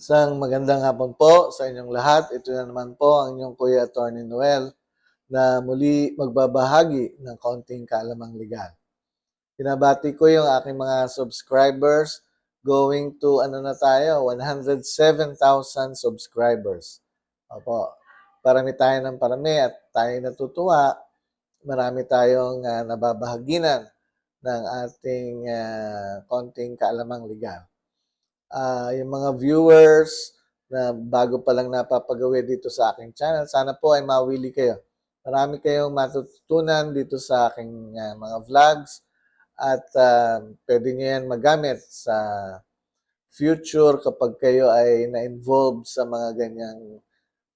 Isang magandang hapon po sa inyong lahat. Ito na naman po ang inyong Kuya Attorney Noel na muli magbabahagi ng kaunting kaalamang legal. Pinabati ko yung aking mga subscribers going to ano na tayo, 107,000 subscribers. Opo, parami tayo ng parami at tayo natutuwa. Marami tayong uh, nababahaginan ng ating uh, konting kaalamang legal uh, yung mga viewers na bago pa lang napapagawi dito sa aking channel. Sana po ay mawili kayo. Marami kayong matututunan dito sa aking uh, mga vlogs at uh, pwede nyo yan magamit sa future kapag kayo ay na-involve sa mga ganyang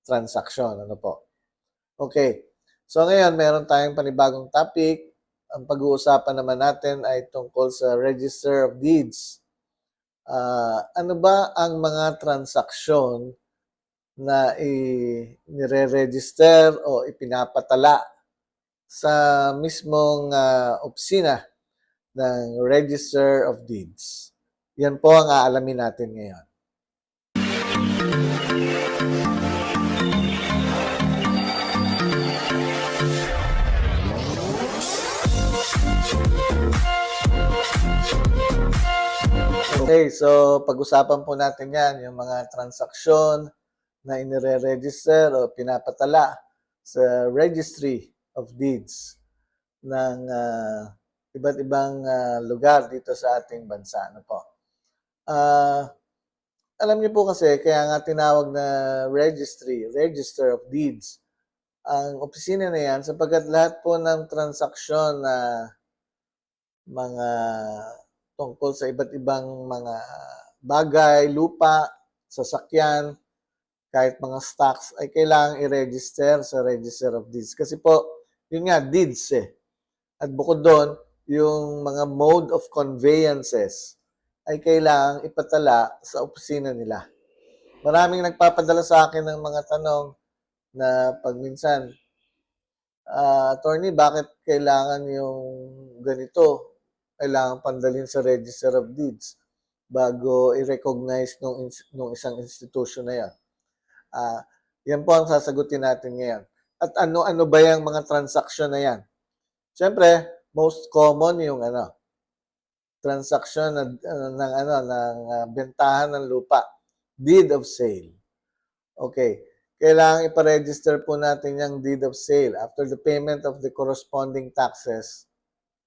transaksyon. Ano po? Okay. So ngayon, meron tayong panibagong topic. Ang pag-uusapan naman natin ay tungkol sa Register of Deeds uh, ano ba ang mga transaksyon na i-register o ipinapatala sa mismong uh, opisina ng Register of Deeds. Yan po ang aalamin natin ngayon. Okay, so pag-usapan po natin yan, yung mga transaksyon na inire-register o pinapatala sa Registry of Deeds ng uh, iba't ibang uh, lugar dito sa ating bansa. Ano po? Uh, alam niyo po kasi, kaya nga tinawag na registry, Register of Deeds, ang opisina na yan sapagkat lahat po ng transaksyon na mga tungkol sa iba't ibang mga bagay, lupa, sasakyan, kahit mga stocks, ay kailangang i-register sa Register of Deeds. Kasi po, yun nga, deeds eh. At bukod doon, yung mga mode of conveyances ay kailangang ipatala sa opisina nila. Maraming nagpapadala sa akin ng mga tanong na pag minsan, uh, attorney, bakit kailangan yung ganito? Kailangan pandalin sa Register of Deeds bago i-recognize nung, nung isang institution na yan. Uh, yan po ang sasagutin natin ngayon. At ano-ano ba yung mga transaksyon na yan? Siyempre, most common yung ano, transaction ng, uh, ng ano ng uh, bentahan ng lupa, deed of sale. Okay. Kailangan ipa-register po natin yung deed of sale after the payment of the corresponding taxes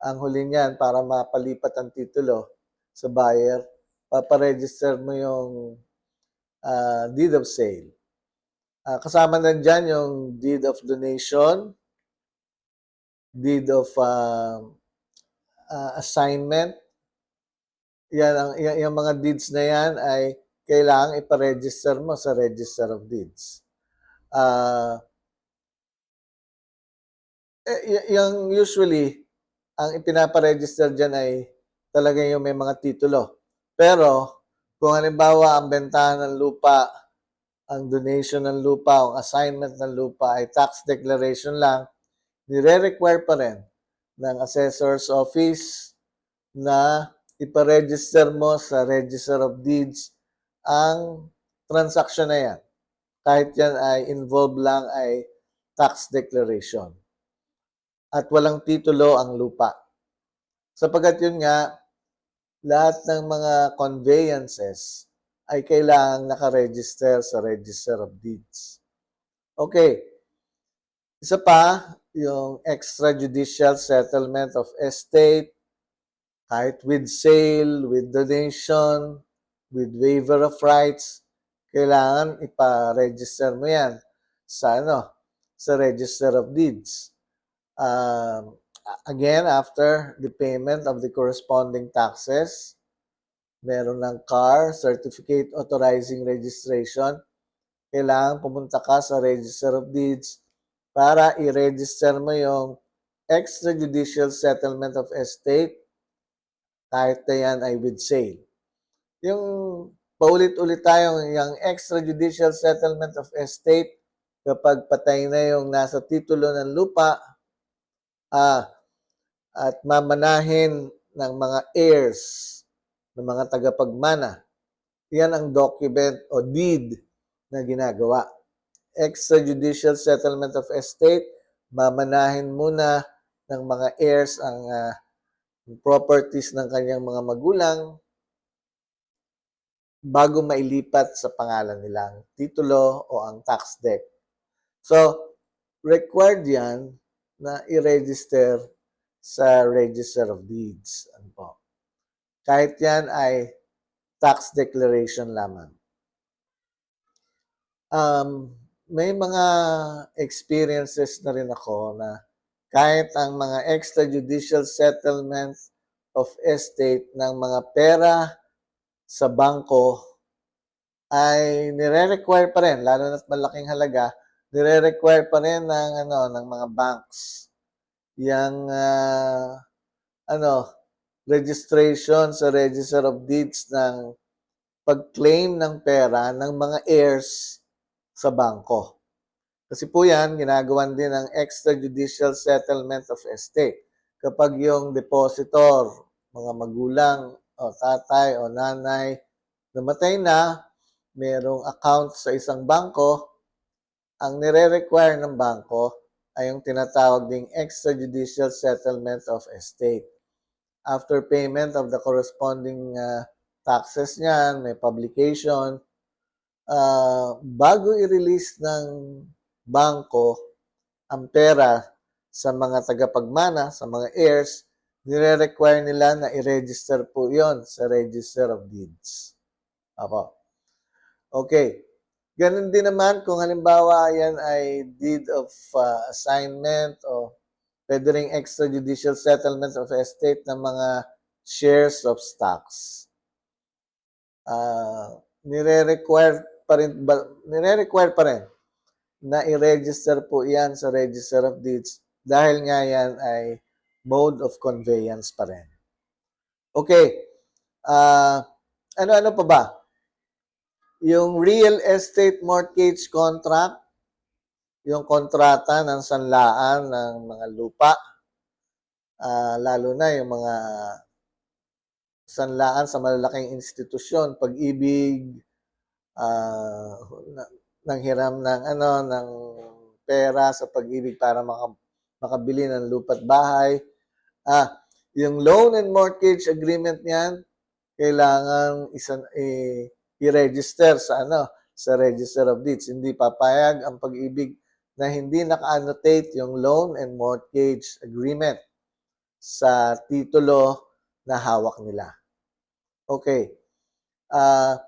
ang huli niyan para mapalipat ang titulo sa buyer, paparegister mo yung uh, deed of sale. Uh, kasama na dyan yung deed of donation, deed of uh, uh, assignment. Yan ang yan, yung mga deeds na yan ay kailangang ipa-register mo sa Register of Deeds. Uh, yung usually ang ipinaparegister dyan ay talaga yung may mga titulo. Pero, kung halimbawa ang bentahan ng lupa, ang donation ng lupa, ang assignment ng lupa ay tax declaration lang, nire-require pa rin ng assessor's office na iparegister mo sa Register of Deeds ang transaction na yan. Kahit yan ay involved lang ay tax declaration at walang titulo ang lupa. Sapagat yun nga, lahat ng mga conveyances ay kailangang nakaregister sa Register of Deeds. Okay. Isa pa, yung extrajudicial settlement of estate, kahit with sale, with donation, with waiver of rights, kailangan ipa-register mo yan sa ano, sa Register of Deeds um, again, after the payment of the corresponding taxes, meron ng car, certificate authorizing registration, kailangan pumunta ka sa Register of Deeds para i-register mo yung extrajudicial settlement of estate kahit na yan ay with sale. Yung paulit-ulit tayong yung extrajudicial settlement of estate kapag patay na yung nasa titulo ng lupa, ah, at mamanahin ng mga heirs, ng mga tagapagmana. yan ang document o deed na ginagawa. Extrajudicial settlement of estate, mamanahin muna ng mga heirs ang ah, properties ng kanyang mga magulang bago mailipat sa pangalan nilang titulo o ang tax debt. So, required yan na i-register sa Register of Deeds. Ano po? Kahit yan ay tax declaration lamang. Um, may mga experiences na rin ako na kahit ang mga extrajudicial settlement of estate ng mga pera sa bangko ay nire-require pa rin, lalo na't malaking halaga, nire-require pa rin ng, ano, ng mga banks yung ah, ano, registration sa Register of Deeds ng pag-claim ng pera ng mga heirs sa bangko. Kasi po yan, ginagawan din ng extrajudicial settlement of estate. Kapag yung depositor, mga magulang, o tatay, o nanay, namatay na, merong account sa isang bangko, ang nire-require ng bangko ay yung tinatawag ding extrajudicial settlement of estate. After payment of the corresponding uh, taxes niyan, may publication, uh, bago i-release ng bangko ang pera sa mga tagapagmana, sa mga heirs, nire-require nila na i-register po yon sa Register of Deeds. Apo. Okay. Ganun din naman kung halimbawa yan ay deed of uh, assignment o pwede ring extrajudicial settlement of estate ng mga shares of stocks. Uh, nire-require pa rin, ba, nire-require pa rin na i-register po yan sa Register of Deeds dahil nga yan ay mode of conveyance pa rin. Okay. Uh, ano-ano pa ba? Yung real estate mortgage contract, yung kontrata ng sanlaan ng mga lupa, ah, lalo na yung mga sanlaan sa malalaking institusyon, pag-ibig, ah, na- nanghiram ng ano ng pera sa pag-ibig para maka, makabili ng lupa't bahay. Ah, yung loan and mortgage agreement niyan, kailangan isa, eh, i-register sa ano sa Register of Deeds. Hindi papayag ang pag-ibig na hindi naka-annotate yung loan and mortgage agreement sa titulo na hawak nila. Okay. Ah,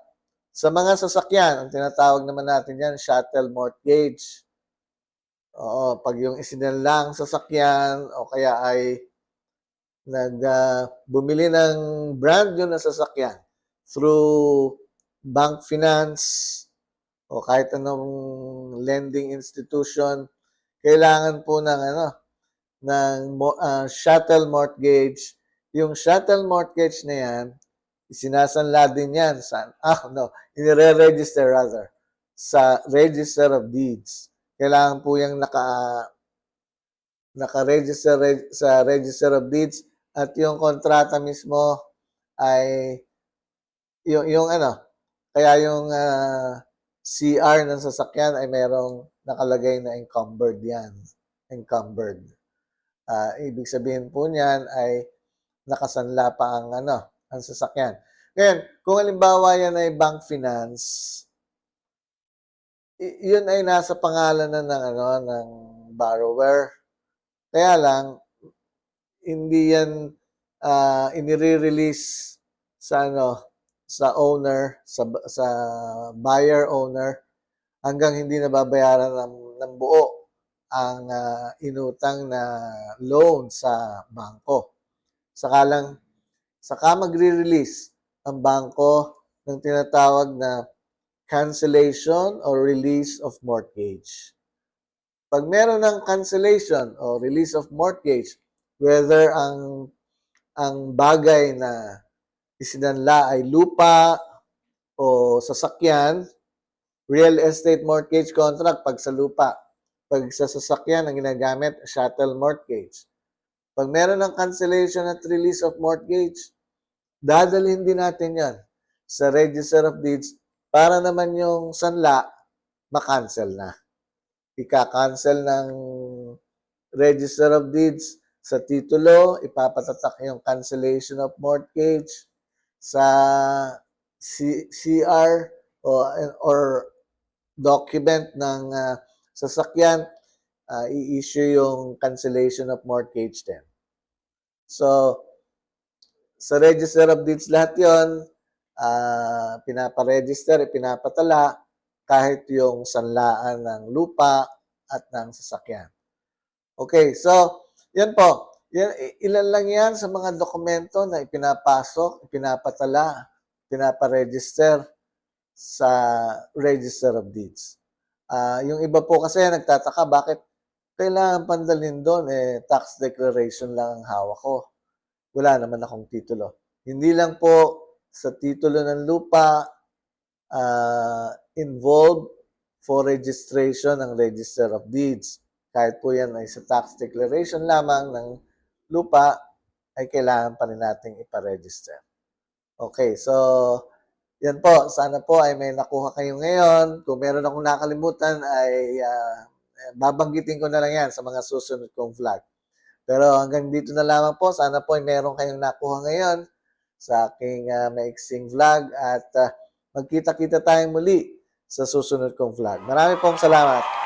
sa mga sasakyan, ang tinatawag naman natin yan, shuttle mortgage. Oo, pag yung isinanlang sasakyan o kaya ay nag ah, bumili ng brand new na sasakyan through bank finance o kahit anong lending institution, kailangan po ng ano ng ah, shuttle mortgage. Yung shuttle mortgage na yan, isinasanla din yan sa, ah no, inire-register rather, sa Register of Deeds. Kailangan po yung naka, naka-register re- sa Register of Deeds at yung kontrata mismo ay yung, yung ano, kaya yung ah, CR ng sasakyan ay merong nakalagay na encumbered yan. Encumbered. Ah, ibig sabihin po niyan ay nakasanla pa ang ano, ang sasakyan. Ngayon, kung halimbawa yan ay bank finance, yun ay nasa pangalan na ng ano ng borrower. Kaya lang hindi yan ah, inire-release sa ano sa owner, sa sa buyer owner hanggang hindi nababayaran ng, ng buo ang ah, inutang na loan sa bangko. Saka lang saka magre-release ang bangko ng tinatawag na cancellation or release of mortgage. Pag meron ng cancellation o release of mortgage, whether ang ang bagay na isinanla ay lupa o sasakyan, real estate mortgage contract pag sa lupa. Pag sa sasakyan, ang ginagamit, shuttle mortgage. Pag meron ng cancellation at release of mortgage, dadalhin din natin yan sa Register of Deeds para naman yung sanla makancel na. Ika-cancel ng Register of Deeds sa titulo, ipapatatak yung cancellation of mortgage sa C- CR o or document ng ah, sasakyan, ah, i-issue yung cancellation of mortgage din. So, sa Register of Deeds lahat yon ah, pinaparegister, ipinapatala kahit yung sanlaan ng lupa at ng sasakyan. Okay, so yan po. Yan, ilan lang yan sa mga dokumento na ipinapasok, ipinapatala, pinaparegister sa Register of Deeds. Ah, yung iba po kasi nagtataka bakit kailangan pandalin doon eh tax declaration lang ang hawak ko. Wala naman akong titulo. Hindi lang po sa titulo ng lupa ah, involved for registration ng Register of Deeds. Kahit po yan ay sa tax declaration lamang ng lupa, ay kailangan pa rin nating iparegister. Okay, so yan po. Sana po ay may nakuha kayo ngayon. Kung meron akong nakalimutan ay ah, babanggitin ko na lang yan sa mga susunod kong vlog. Pero hanggang dito na lamang po. Sana po ay meron kayong nakuha ngayon sa aking ah, maiksing vlog at ah, magkita-kita tayong muli sa susunod kong vlog. Marami pong salamat.